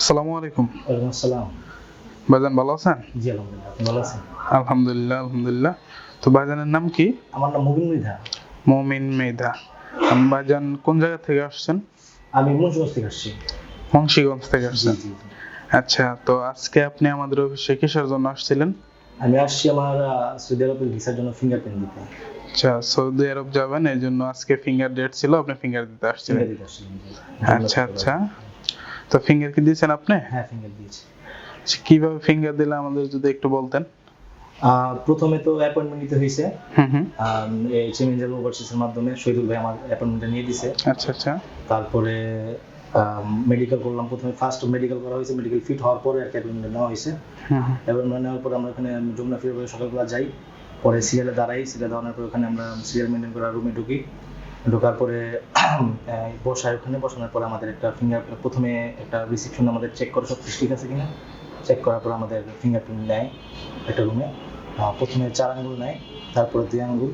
আসসালামু আলাইকুম। আসসালাম। ভাইজান ভালো আছেন? জি আলহামদুলিল্লাহ ভালো আছেন? আলহামদুলিল্লাহ আলহামদুলিল্লাহ। তো ভাইজানের নাম কি? আমার নাম মুবিন মৃধা। মমিন মেধা। ভাইজান কোন জায়গা থেকে আসছেন? আমি মুন্সিগঞ্জ থেকে আসছি। মুন্সিগঞ্জ থেকে আসছেন। আচ্ছা তো আজকে আপনি আমাদের অফিসে কিসের জন্য আসছিলেন? আমি আসছি আমার সৌদি আরবের ভিসার জন্য ফিঙ্গারপ্রিন্ট দিতে। আচ্ছা সৌদি আরব যাবেন এই জন্য আজকে ফিঙ্গার ডেট ছিল আপনি ফিঙ্গার দিতে আসছিলেন। আচ্ছা আচ্ছা। তো ফিঙ্গার কি দিয়েছেন আপনি? হ্যাঁ ফিঙ্গার দিয়েছি। আচ্ছা, কীভাবে ফিঙ্গার দিলে আমাদের যদি একটু বলতেন? প্রথমে তো অ্যাপয়েন্টমেন্ট নিতে হয়েছে। হুম হুম। চেমিঞ্জাল ওভারসিসের মাধ্যমে শহীদুল ভাই আমার অ্যাপয়েন্টমেন্টটা নিয়ে দিছে আচ্ছা আচ্ছা। তারপরে মেডিকেল করলাম। প্রথমে ফার্স্ট মেডিকেল করা হয়েছে। মেডিকেল ফিট হওয়ার পরে আর কি অ্যাপয়েন্টমেন্ট নেওয়া হয়েছে। অ্যাপয়েন্টমেন্ট নেওয়ার পরে আমরা ওখানে যমুনা ফিরে সকালবেলা যাই। পরে সিরিয়ালে দাঁড়াই। সিরিয়ালে দাঁড়ানোর পরে ওখানে আমরা সিরিয়াল মেনটেন করার রুমে ঢুকি। ঢোকার পরে বসায় ওখানে বসানোর পরে আমাদের একটা ফিঙ্গার প্রথমে একটা রিসিপশন আমাদের চেক করে সব ঠিক আছে কিনা? চেক করার পর আমাদের ফিঙ্গারপ্রিন্ট নেয় একটা রুমে প্রথমে চার আঙ্গুল নেয় তারপরে দুই আঙ্গুল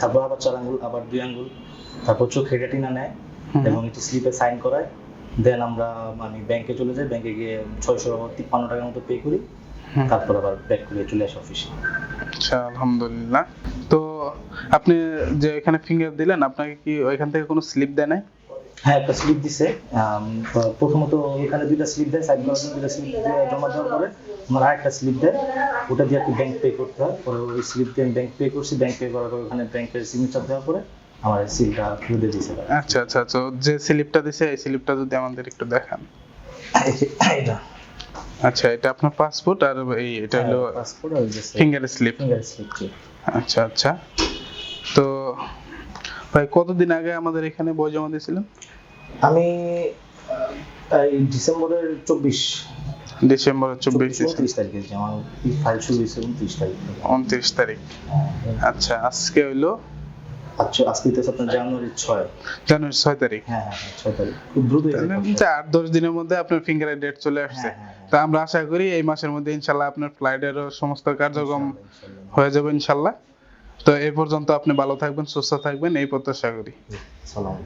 তারপর আবার চার আঙ্গুল আবার দুই আঙ্গুল তারপর চোখে রেটিনা নেয় এবং একটি স্লিপে সাইন করায়। দেন আমরা মানে ব্যাংকে চলে যাই ব্যাংকে গিয়ে ছয়শো তিপ্পান্ন টাকার মতো পে করি। তারপর আবার ব্যাক করে চলে আসি অফিসে আচ্ছা আলহামদুলিল্লাহ। তো আপনি যে এখানে ফিঙ্গার দিলেন আপনাকে কি ওইখান থেকে কোনো স্লিপ দেয় নাই? হ্যাঁ একটা স্লিপ দিছে। প্রথমত এখানে দুইটা স্লিপ দেয় সাইড জন্য দুইটা স্লিপ জমা দেওয়ার পরে আমার আরেকটা স্লিপ দেয়। ওটা দিয়ে একটু ব্যাংক পে করতে হয়। পরে ওই স্লিপ দিয়ে ব্যাংক পে করছি। ব্যাংক পে করার পরে ওখানে ব্যাংকের সিগনেচার দেওয়ার পরে আমার সিলটা খুলে দিয়ে দিয়েছে আচ্ছা আচ্ছা। তো যে স্লিপটা দিছে এই স্লিপটা যদি আমাদের একটু দেখান। এটা আচ্ছা এটা আপনার পাসপোর্ট আর এই এটা হলো পাসপোর্ট আর ফিঙ্গার স্লিপ ফিঙ্গার স্লিপ আচ্ছা আচ্ছা। তো ভাই কতদিন আগে আমাদের এখানে বই জমা দিয়েছিলেন? আমি এই ডিসেম্বরের চব্বিশ। ডিসেম্বর চব্বিশ উনত্রিশ তারিখে আমার ফাইল শুরু হয়েছে উনত্রিশ তারিখ উনত্রিশ তারিখ। আচ্ছা আজকে হইল? আচ্ছা আজকে তো আপনার জানুয়ারির ছয়। জানুয়ারি ছয় তারিখ। হ্যাঁ হ্যাঁ হ্যাঁ ছয় তারিখ। খুব দ্রুত দশ দিনের মধ্যে আপনার ফিঙ্গারের ডেট চলে আসছে। হ্যাঁ, হ্যাঁ, তা আমরা আশা করি এই মাসের মধ্যে ইনশাল্লাহ আপনার ফ্লাইটেরও সমস্ত কার্যক্রম হয়ে যাবে ইনশাল্লাহ। তো এই পর্যন্ত আপনি ভালো থাকবেন সুস্থ থাকবেন এই প্রত্যাশা করি। সালাম